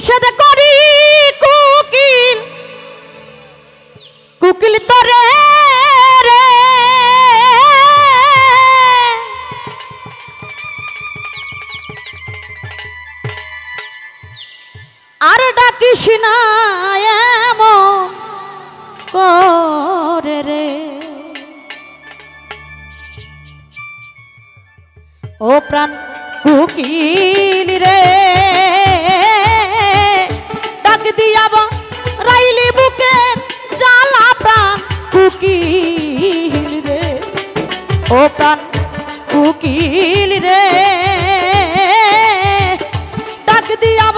নিষেধ করি কুকিল। কুকিল তরে রে। আর ডাকিস না করে রে। ও প্রাণ কুকিল রে। দিয়াব রাইলি বুকে জ্বালা প্রাণ কুকিল রে। ও প্রাণ কুকিল রে। ডাক দিয়াব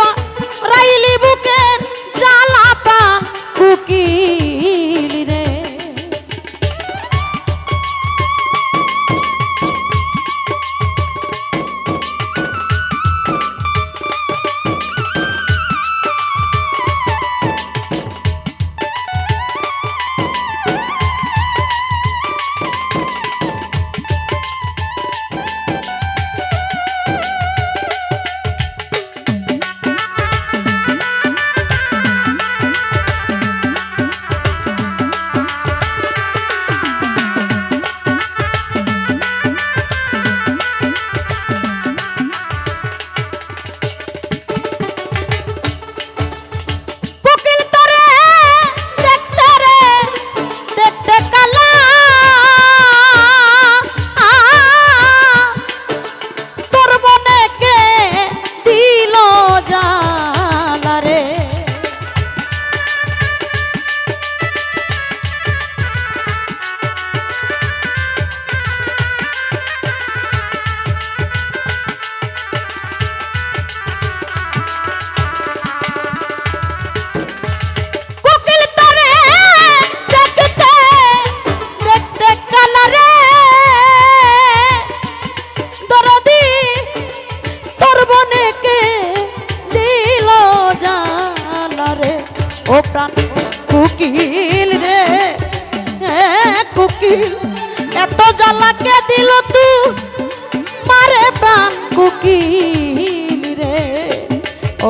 কুকিল রে,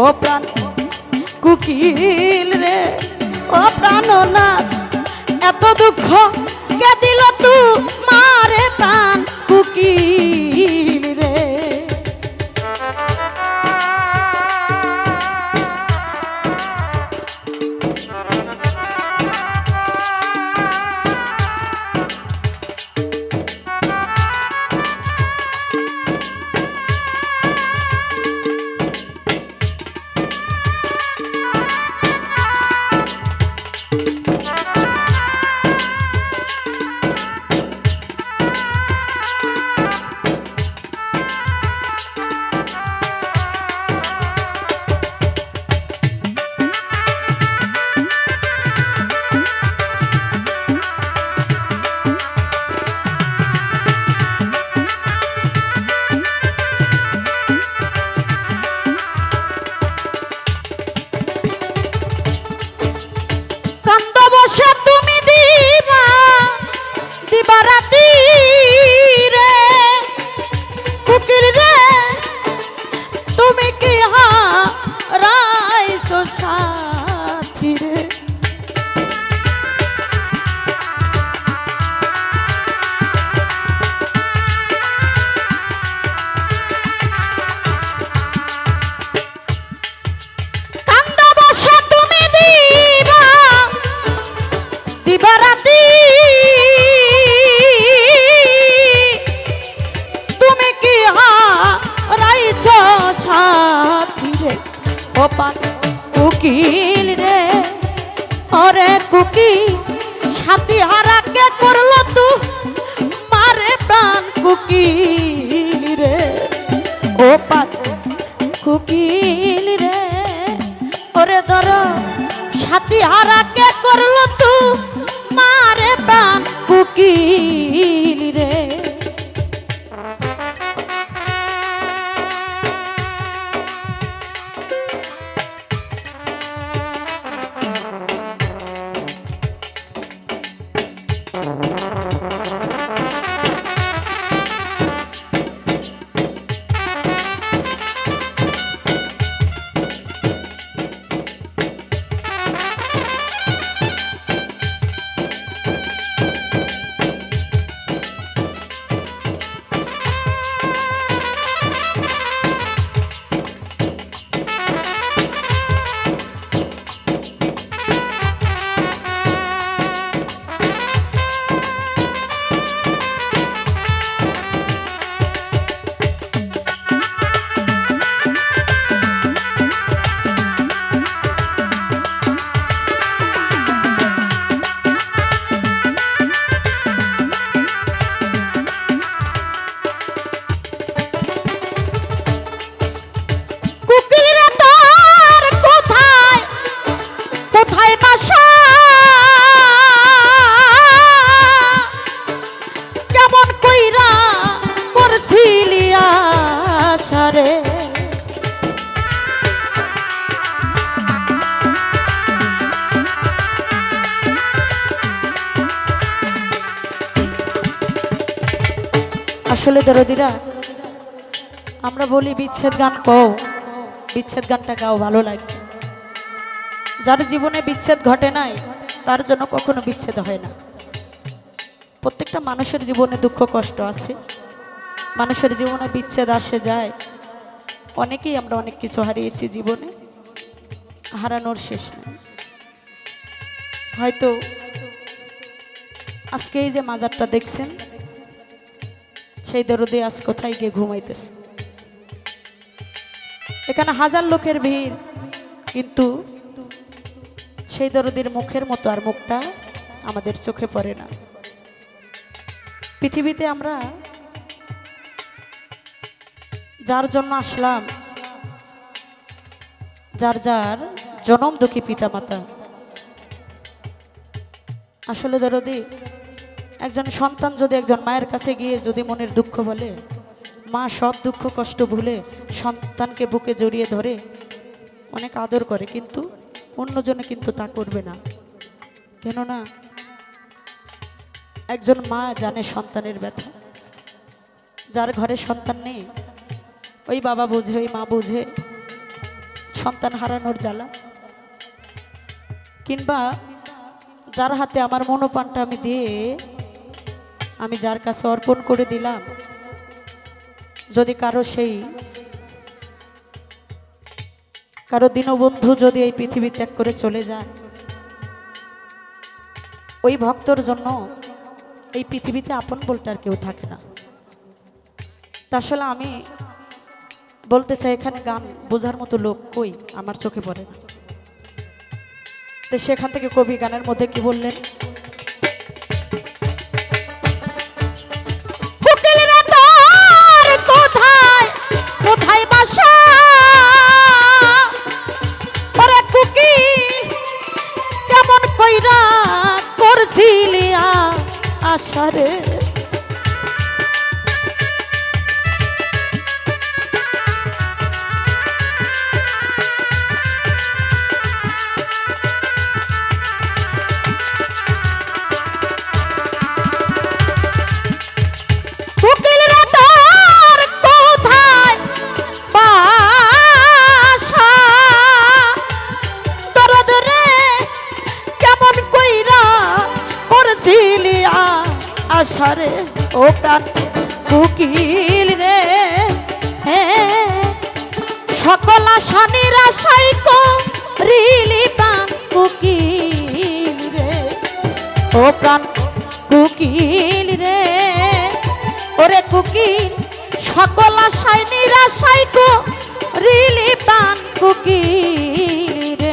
ও প্রাণ, কুকিল রে, ও প্রাণনাথ এত দুঃখ কে দিল তু মারে প্রাণ কুকিল রে? কুকি সাথী হারা কে করল তু? মারে প্রাণ কুকিল রে। গোপাল কুকিল রে। ওরে ধর, সাথী হারা কে করল তু? মারে প্রাণ কুকিল রে। আসলে দরদিরা, আমরা বলি বিচ্ছেদ গান কও। বিচ্ছেদ গানটা গাও, ভালো লাগে। যার জীবনে বিচ্ছেদ ঘটে নাই, তার জন্য কখনো বিচ্ছেদ হয় না। প্রত্যেকটা মানুষের জীবনে দুঃখ, কষ্ট আছে। মানুষের জীবনে বিচ্ছেদ আসে, যায়। অনেকেই আমরা অনেক কিছু হারিয়েছি জীবনে, হারানোর শেষ নেই। হয়তো আজকে এই যে মাজারটা দেখছেন সেই দরদে আজ কোথায় গিয়ে ঘুমাইতেছে? এখানে হাজার লোকের ভিড়, কিন্তু সেই দরদির মুখের মতো আর মুখটা আমাদের চোখে পড়ে না। পৃথিবীতে আমরা যার জন্য আসলাম, যার যার জনম দুঃখী পিতামাতা, আসলে দরদি একজন সন্তান যদি একজন মায়ের কাছে গিয়ে যদি মনের দুঃখ বলে, মা সব দুঃখ কষ্ট ভুলে সন্তানকে বুকে জড়িয়ে ধরে অনেক আদর করে, কিন্তু অন্যজনে কিন্তু তা করবে না। কেননা একজন মা জানে সন্তানের ব্যথা। যার ঘরে সন্তান নেই, ওই বাবা বুঝে, ওই মা বুঝে সন্তান হারানোর জ্বালা। কিংবা যার হাতে আমার মনোপানটা আমি দিয়ে আমি যার কাছে অর্পণ করে দিলাম, যদি কারও সেই, কারও দীনবন্ধু যদি এই পৃথিবী ত্যাগ করে চলে যায়, ওই ভক্তর জন্য এই পৃথিবীতে আপন বলতে আর কেউ থাকে না। আসলে আমি বলতে চাই, এখানে গান বোঝার মতো লোক কই? আমার চোখে পড়ে না। তো সেখান থেকে কবি গানের মধ্যে কি বললেন? 나를 আশারে ও প্রাণ কোকিল রে। সকল আশা নিরাশাই করিলি প্রাণ কোকিল রে। ও প্রাণ কুকিল রে। ওরে কুকিল সকল আশায় নিরাশাই কো রিলি প্রাণ কুকিল রে।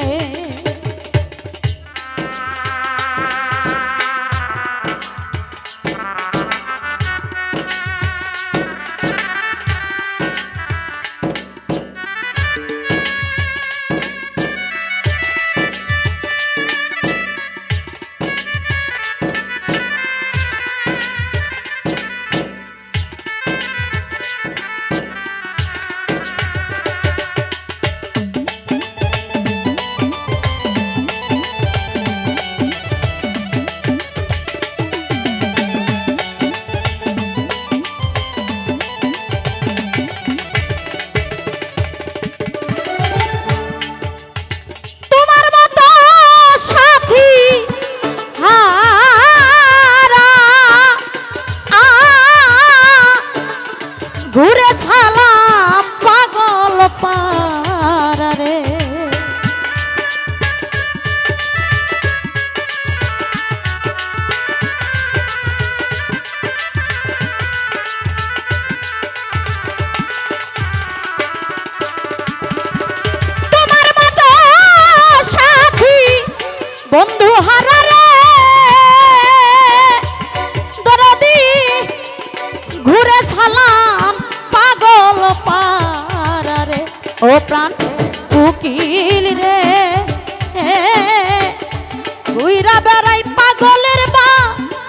ও প্রাণ, উকিল রে। ঘুইরা বেড়াই পাগলের বা,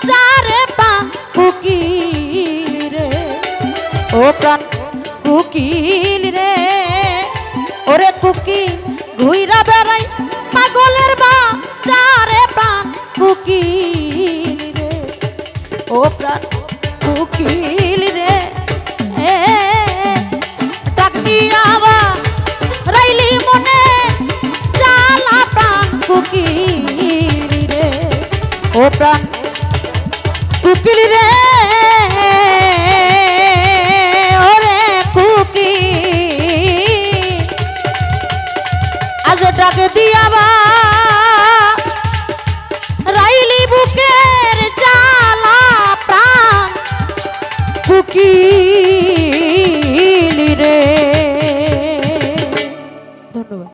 যারে পা উকিল রে। ও প্রাণ কুকিল রে। ওরে কুকিল ঘুইরা বেড়াই পাগলের বা, যারে প্রাণ কুকিল রে। ও প্রাণ কুকিল রে। প্রাণ। কুকিল রে।